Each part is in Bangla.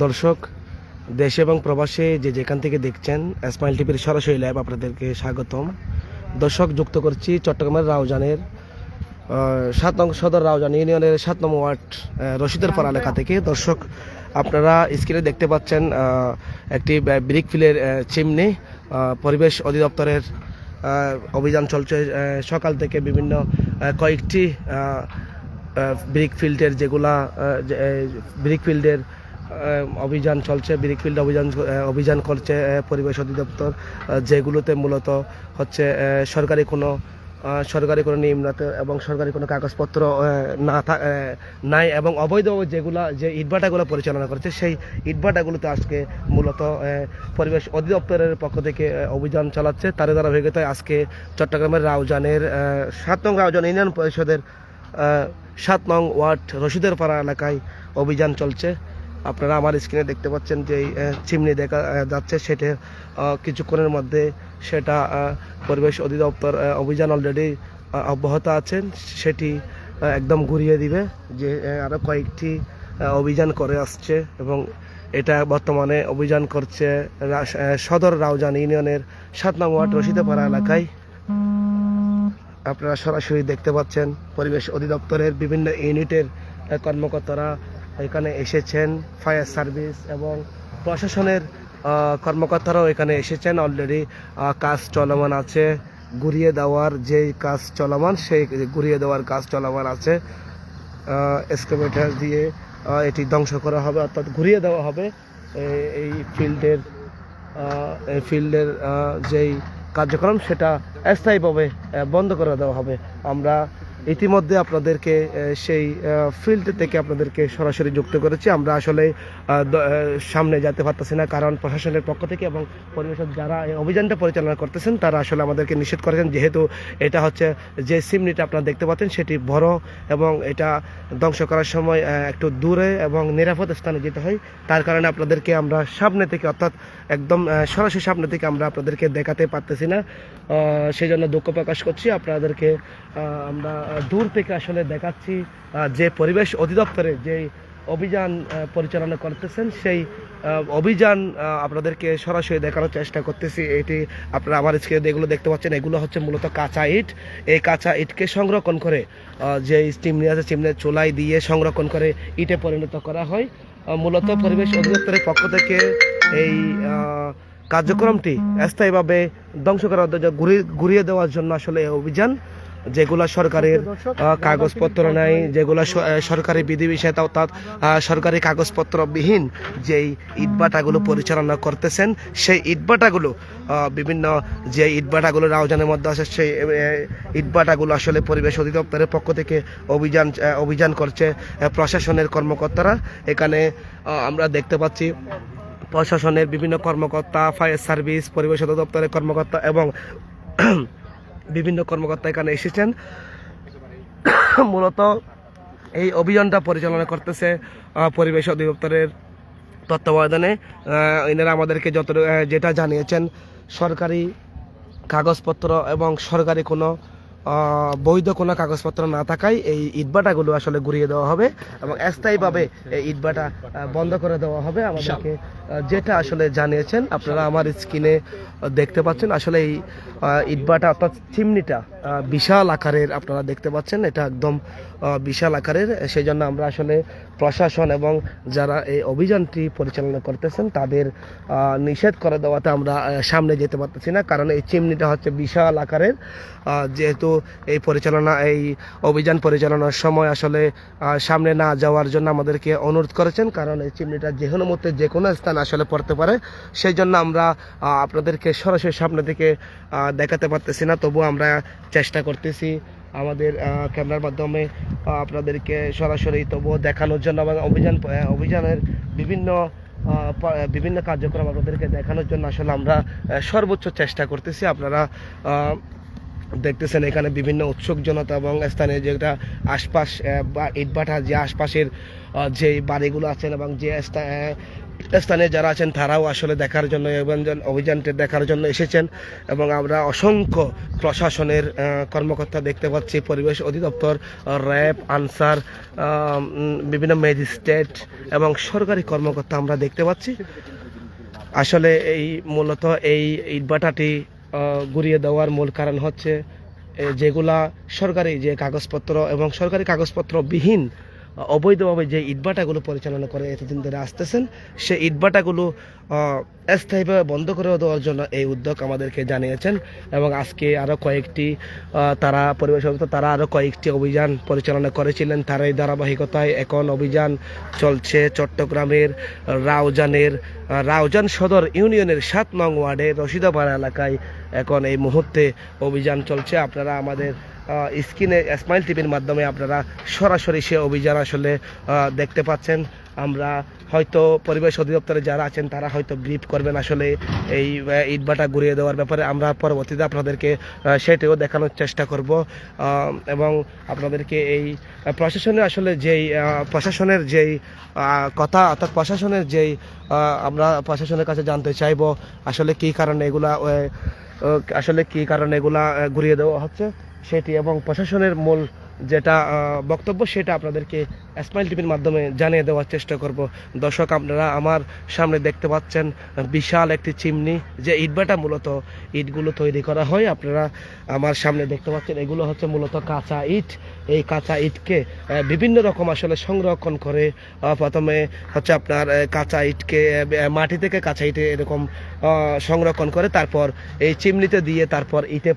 দর্শক, দেশে এবং প্রবাসে যে যেখান থেকে দেখছেন স্মাইল টিভির সরাসরি ল্যাব আপনাদেরকে স্বাগতম। দর্শক, যুক্ত করছি চট্টগ্রামের রাউজানের সাত নং সদর রাউজান ইউনিয়নের সাত নম্বর ওয়ার্ড রশিদের পাড়া এলাকা থেকে। দর্শক, আপনারা স্ক্রিনে দেখতে পাচ্ছেন একটি ব্রিক ফিলের চিমনি পরিবেশ অধিদপ্তরের অভিযান চলছে সকাল থেকে বিভিন্ন কয়েকটি ব্রিক ফিল্ডের যেগুলা ব্রিক ফিল্ডের অভিযান চলছে, ব্রিক ফিল্ড অভিযান অভিযান করছে পরিবেশ অধিদপ্তর যেগুলোতে মূলত হচ্ছে সরকারি কোনো সরকারি কোনো নিয়মনাত এবং সরকারি কোনো কাগজপত্র না নাই এবং অবৈধ যেগুলা, যে ইটভাটাগুলো পরিচালনা করছে, সেই ইটভাটাগুলোতে আজকে মূলত পরিবেশ অধিদপ্তরের পক্ষ থেকে অভিযান চালাচ্ছে। তার দ্বারা ধারাবাহিকতায় আজকে চট্টগ্রামের রাউজানের সাত নং রাউজান ইউনিয়ন পরিষদের সাত নং ওয়ার্ড রশিদের পাড়া এলাকায় অভিযান চলছে। আপনারা আমার স্ক্রিনে দেখতে পাচ্ছেন যে চিমনি দেখা যাচ্ছে। সেটা কিছুক্ষণের মধ্যে সেটা পরিবেশ অধিদপ্তর অভিযান অলরেডি অব্যাহত আছেন। সেটি একদম ঘুরিয়ে দিবে যে আরও কয়েকটি অভিযান করে আসছে এবং এটা বর্তমানে অভিযান করছে সদর রাউজান ইউনিয়নের সাত নং ওয়ার্ড রশিদেপাড়া এলাকায়। আপনারা সরাসরি দেখতে পাচ্ছেন পরিবেশ অধিদপ্তরের বিভিন্ন ইউনিটের কর্মকর্তারা এখানে এসেছেন ফায়ার সার্ভিস এবং প্রশাসনের কর্মকর্তারাও এখানে এসেছেন। অলরেডি কাজ চলমান আছে। ঘুরিয়ে দেওয়ার যে কাজ চলমান, সেই ঘুরিয়ে দেওয়ার কাজ চলমান আছে। এক্সকাভেটার দিয়ে এটি ধ্বংস করা হবে, অর্থাৎ ঘুরিয়ে দেওয়া হবে। এই ফিল্ডের এই ফিল্ডের যেই কার্যক্রম, সেটা স্থায়ীভাবে বন্ধ করে দেওয়া হবে। আমরা ইতিমধ্যে আপনাদেরকে সেই ফিল্ড থেকে আপনাদেরকে সরাসরি যুক্ত করেছি। আমরা আসলে সামনে যেতে পারতেছি না, কারণ প্রশাসনের পক্ষ থেকে এবং পরিবেশের যারা এই অভিযানটা পরিচালনা করতেছেন, তারা আসলে আমাদেরকে নিষেধ করেছেন। যেহেতু এটা হচ্ছে যে সিমনিটা আপনারা দেখতে পাচ্ছেন, সেটি বড় এবং এটা ধ্বংস করার সময় একটু দূরে এবং নিরাপদ স্থানে যেতে হয়। তার কারণে আপনাদেরকে আমরা সামনে থেকে, অর্থাৎ একদম সরাসরি সামনে থেকে আমরা আপনাদেরকে দেখাতে পারতেছি না। সেই জন্য দুঃখ প্রকাশ করছি। আপনাদেরকে আমরা দূর থেকে আসলে দেখাচ্ছি যে পরিবেশ অধিদপ্তরে যে অভিযান পরিচালনা করতেছেন, সেই অভিযান আপনাদেরকে সরাসরি দেখানোর চেষ্টা করতেছি। এটি আপনারা আমার স্ক্রিনে যেগুলো দেখতে পাচ্ছেন, এগুলো হচ্ছে মূলত কাঁচা ইট। এই কাঁচা ইটকে সংরক্ষণ করে যে চিমনি আছে চিমনির চুলাই দিয়ে সংরক্ষণ করে ইটে পরিণত করা হয়। মূলত পরিবেশ অধিদপ্তরের পক্ষ থেকে এই কার্যক্রমটি স্থায়ীভাবে ধ্বংস করার ঘুরিয়ে ঘুরিয়ে দেওয়ার জন্য আসলে এই অভিযান। যেগুলা সরকারের কাগজপত্র নাই যেগুলা সরকারি বিধিবিষয় অর্থাৎ সরকারি কাগজপত্রবিহীন যেই ইটভাটাগুলো পরিচালনা করতেছেন সেই ইটভাটাগুলো আহ, বিভিন্ন যে ইটভাটাগুলো রাউজানের মধ্যে আছে সেই আহ, ইটভাটাগুলো আসলে পরিবেশ অধিদপ্তরের পক্ষ থেকে অভিযান অভিযান করছে প্রশাসনের কর্মকর্তারা। এখানে আমরা দেখতে পাচ্ছি প্রশাসনের বিভিন্ন কর্মকর্তা ফায়ার সার্ভিস পরিবেশ অধিদপ্তরের কর্মকর্তা এবং বিভিন্ন কর্মকর্তা এখানে এসেছেন। মূলত এই অভিযানটা পরিচালনা করতেছে পরিবেশ অধিদপ্তরের তত্ত্বাবধানে। এনারা আমাদেরকে যত যেটা জানিয়েছেন, সরকারি কাগজপত্র এবং সরকারি কোনো বৈধ কোনো কাগজপত্র না থাকায় এই ইটভাটাগুলো আসলে ঘুরিয়ে দেওয়া হবে এবং স্থায়ীভাবে এই ইটবাটা বন্ধ করে দেওয়া হবে আমাদেরকে যেটা আসলে জানিয়েছেন। আপনারা আমার স্ক্রিনে দেখতে পাচ্ছেন, আসলে এই ইটবাটা অর্থাৎ চিমনিটা বিশাল আকারের আপনারা দেখতে পাচ্ছেন, এটা একদম বিশাল আকারের। সেই জন্য আমরা আসলে প্রশাসন এবং যারা এই অভিযানটি পরিচালনা করতেছেন, তাদের নিষেধ করে দেওয়াতে আমরা সামনে যেতে পারতেছি না। কারণ এই চিমনিটা হচ্ছে বিশাল আকারের। যেহেতু এই পরিচালনা, এই অভিযান পরিচালনার সময় আসলে সামনে না যাওয়ার জন্য আমাদেরকে অনুরোধ করেছেন। কারণ এই চিমনিটা যে কোনো মধ্যে যে কোনো স্থান আসলে পড়তে পারে। সেই জন্য আমরা আপনাদেরকে সরাসরি সামনে থেকে দেখাতে পারতেছি না। তবু আমরা চেষ্টা করতেছি আমাদের ক্যামেরার মাধ্যমে আপনাদেরকে সরাসরি তবুও দেখানোর জন্য এবং অভিযান অভিযানের বিভিন্ন বিভিন্ন কার্যক্রম আপনাদেরকে দেখানোর জন্য আসলে আমরা সর্বোচ্চ চেষ্টা করতেছি। আপনারা দেখতেছেন এখানে বিভিন্ন উৎসুক জনতা এবং স্থানীয় যেটা আশপাশ বা ইটভাটা যে আশপাশের যে বাড়িগুলো আছেন এবং যে স্থানে যারা আছেন তারাও আসলে দেখার জন্য অভিযান অভিযানটি দেখার জন্য এসেছেন এবং আমরা অসংখ্য প্রশাসনের কর্মকর্তা দেখতে পাচ্ছি পরিবেশ অধিদপ্তর র্যাব আনসার বিভিন্ন ম্যাজিস্ট্রেট এবং সরকারি কর্মকর্তা আমরা দেখতে পাচ্ছি। আসলে এই মূলত এই ইটভাটাটি গুড়িয়ে দেওয়ার মূল কারণ হচ্ছে যেগুলা সরকারি যে কাগজপত্র এবং সরকারি কাগজপত্রবিহীন আহ, অবৈধভাবে যে ইটভাটাগুলো পরিচালনা করে এতদিন ধরে আসতেছেন সেই ইটভাটাগুলো আহ, স্থায়ীভাবে বন্ধ করে দেওয়ার জন্য এই উদ্যোগ আমাদেরকে জানিয়েছেন এবং আজকে আরও কয়েকটি তারা পরিবেশ তারা আরও কয়েকটি অভিযান পরিচালনা করেছিলেন। তার এই ধারাবাহিকতায় এখন অভিযান চলছে চট্টগ্রামের রাউজানের রাউজান সদর ইউনিয়নের সাত নং ওয়ার্ডের রশিদাপাড়া এলাকায় এখন এই মুহূর্তে অভিযান চলছে। আপনারা আমাদের স্ক্রিনে স্মাইল টিভির মাধ্যমে আপনারা সরাসরি সে অভিযান আসলে দেখতে পাচ্ছেন। আমরা হয়তো পরিবেশ অধিদপ্তরে যারা আছেন তারা হয়তো ব্রিফ করবেন আসলে এই আহ, ইটভাটা ঘুরিয়ে দেওয়ার ব্যাপারে। আমরা পরবর্তীতে আপনাদেরকে সেটিও দেখানোর চেষ্টা করব। এবং আপনাদেরকে এই প্রশাসনের আসলে যেই প্রশাসনের যেই কথা অর্থাৎ প্রশাসনের যেই আমরা প্রশাসনের কাছে জানতে চাইব আসলে কী কারণে এগুলা আসলে কী কারণে এগুলা ঘুরিয়ে দেওয়া হচ্ছে। সেটি এবং প্রশাসনের মূল যেটা বক্তব্য সেটা আপনাদেরকে স্মাইল টিভির মাধ্যমে জানিয়ে দেওয়ার চেষ্টা করব। দর্শক, আপনারা আমার সামনে দেখতে পাচ্ছেন বিশাল একটি চিমনি, যে ইটবাটা মূলত ইটগুলো তৈরি করা হয়। আপনারা আমার সামনে দেখতে পাচ্ছেন এগুলো হচ্ছে মূলত কাঁচা ইট। এই কাঁচা ইটকে বিভিন্ন রকম আসলে সংরক্ষণ করে প্রথমে হচ্ছে আপনার কাঁচা ইটকে মাটি থেকে কাঁচা ইটে এরকম সংরক্ষণ করে, তারপর এই চিমনিতে দিয়ে তারপর ইটে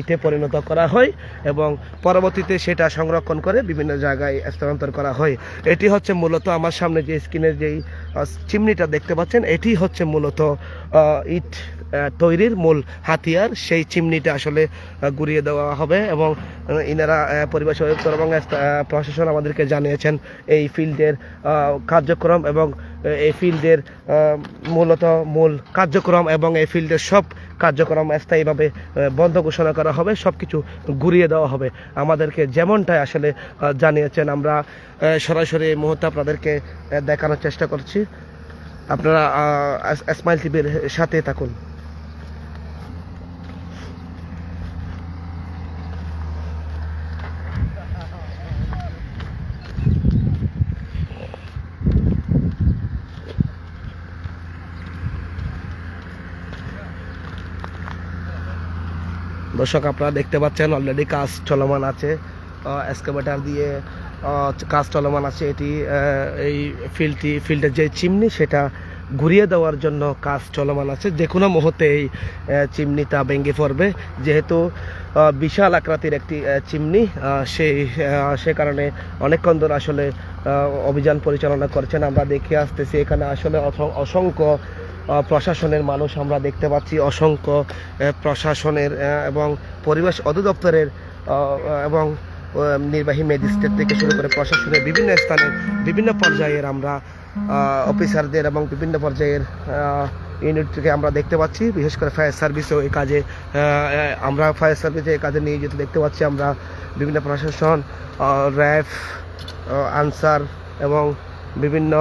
ইটে পরিণত করা হয়। এবং পরবর্তীতে সেটা সংরক্ষণ করে বিভিন্ন জায়গায় স্থানান্তর করা হয়। এটি হচ্ছে মূলত আমার সামনে যে স্ক্রিনের যেই চিমনিটা দেখতে পাচ্ছেন, এটি হচ্ছে মূলত ইট তৈরির মূল হাতিয়ার। সেই চিমনিটা আসলে গুড়িয়ে দেওয়া হবে এবং ইনারা পরিবেশ অধিদপ্তর এবং প্রশাসন আমাদেরকে জানিয়েছেন এই ফিল্ডের কার্যক্রম এবং এই ফিল্ডের মূলত মূল কার্যক্রম এবং এই ফিল্ডের সব কার্যক্রম স্থায়ীভাবে বন্ধ ঘোষণা করা হবে সব কিছু ঘুরিয়ে দেওয়া হবে। আমাদেরকে যেমনটাই আসলে জানিয়েছেন, আমরা সরাসরি এই মুহূর্তে আপনাদেরকে দেখানোর চেষ্টা করছি। আপনারা স্মাইল টিভির সাথে থাকুন। দর্শক, আপনারা দেখতে পাচ্ছেন অলরেডি কাজ চলমান আছে। এক্সকাভেটার দিয়ে কাজ চলমান আছে। এটি এই ফিল্ডটি ফিল্ডের যে চিমনি সেটা ঘুরিয়ে দেওয়ার জন্য কাজ চলমান আছে। যে কোনো মুহূর্তে এই চিমনিটা ভেঙে পড়বে। যেহেতু বিশাল আকৃতির একটি চিমনি সেই সে কারণে অনেকক্ষণ ধরে আসলে অভিযান পরিচালনা করছেন। আমরা দেখে আসতেছি এখানে আসলে অস- অসংখ্য প্রশাসনের মানুষ আমরা দেখতে পাচ্ছি, অসংখ্য প্রশাসনের এবং পরিবেশ অধিদপ্তরের এবং নির্বাহী ম্যাজিস্ট্রেট থেকে শুরু করে প্রশাসনের বিভিন্ন স্থানে বিভিন্ন পর্যায়ের আমরা অফিসারদের এবং বিভিন্ন পর্যায়ের ইউনিট থেকে আমরা দেখতে পাচ্ছি। বিশেষ করে ফায়ার সার্ভিসও এই কাজে আমরা ফায়ার সার্ভিসে এই কাজে নিয়োজিত দেখতে পাচ্ছি আমরা বিভিন্ন প্রশাসন র্যাফ আনসার এবং বিভিন্ন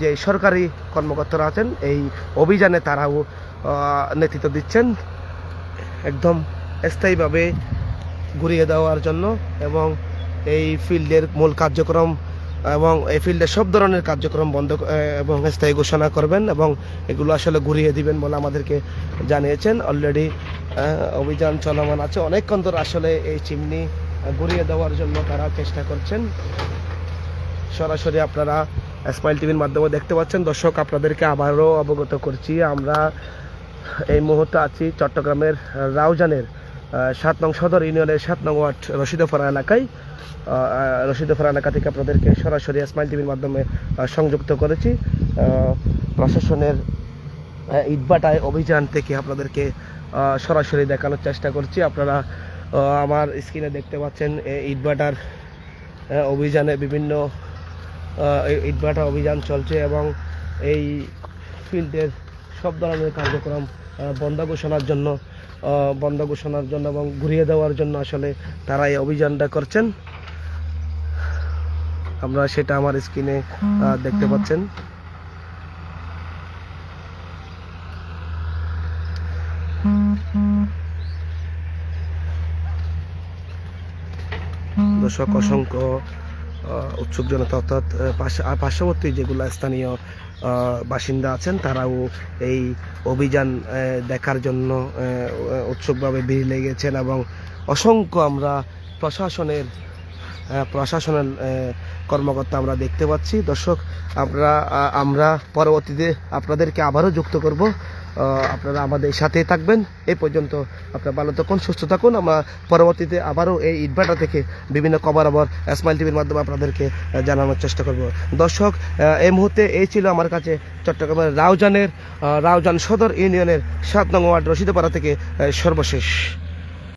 যে সরকারি কর্মকর্তারা আছেন, এই অভিযানে তারাও নেতৃত্ব দিচ্ছেন। একদম স্থায়ীভাবে ঘুরিয়ে দেওয়ার জন্য এবং এই ফিল্ডের মূল কার্যক্রম এবং এই ফিল্ডে সব ধরনের কার্যক্রম বন্ধ এবং স্থায়ী ঘোষণা করবেন এবং এগুলো আসলে ঘুরিয়ে দিবেন বলে আমাদেরকে জানিয়েছেন। অলরেডি অভিযান চলমান আছে। অনেকক্ষণ ধরে আসলে এই চিমনি ঘুরিয়ে দেওয়ার জন্য তারা চেষ্টা করছেন। সরাসরি আপনারা স্মাইল টিভির মাধ্যমে দেখতে পাচ্ছেন। দর্শক, আপনাদেরকে আবারও অবগত করছি, আমরা এই মুহূর্তে আছি চট্টগ্রামের রাউজানের সাত নং সদর ইউনিয়নের সাত নং ওয়ার্ড রশিদপাড়া এলাকায়। রশিদপাড়া এলাকা থেকে আপনাদেরকে সরাসরি স্মাইল টিভির মাধ্যমে সংযুক্ত করেছি। প্রশাসনের ইটবাটায় অভিযান থেকে আপনাদেরকে সরাসরি দেখানোর চেষ্টা করছি। আপনারা আমার স্ক্রিনে দেখতে পাচ্ছেন ইটবাটার অভিযানে বিভিন্ন ইটভাটা অভিযান চলছে এবং এই ফিল্ডের সব ধরনের কার্যক্রম বন্ধ ঘোষণার জন্য বন্ধ ঘোষণার জন্য এবং ঘুরিয়ে দেওয়ার জন্য আসলে তারা এই অভিযানটা করছেন। আমরা সেটা আমার স্ক্রিনে দেখতে পাচ্ছেন। দর্শক, অসংখ্য উৎসুক জনতা অর্থাৎ পার্শ্ববর্তী যেগুলো স্থানীয় বাসিন্দা আছেন, তারাও এই অভিযান দেখার জন্য উৎসুকভাবে ভিড় লেগেছেন এবং অসংখ্য আমরা প্রশাসনের প্রশাসনের কর্মকর্তা আমরা দেখতে পাচ্ছি। দর্শক, আমরা আমরা পরবর্তীতে আপনাদেরকে আবারও যুক্ত করব। আপনারা আমাদের সাথেই থাকবেন। এই পর্যন্ত আপনারা ভালো থাকুন, সুস্থ থাকুন। আমরা পরবর্তীতে আবারও এই ইটভাটা থেকে বিভিন্ন খবর আবার স্মাইল টিভির মাধ্যমে আপনাদেরকে জানানোর চেষ্টা করব। দর্শক এই মুহূর্তে এই ছিল আমার কাছে চট্টগ্রামের রাউজানের রাউজান সদর ইউনিয়নের সাত নং ওয়ার্ড রশিদপাড়া থেকে সর্বশেষ।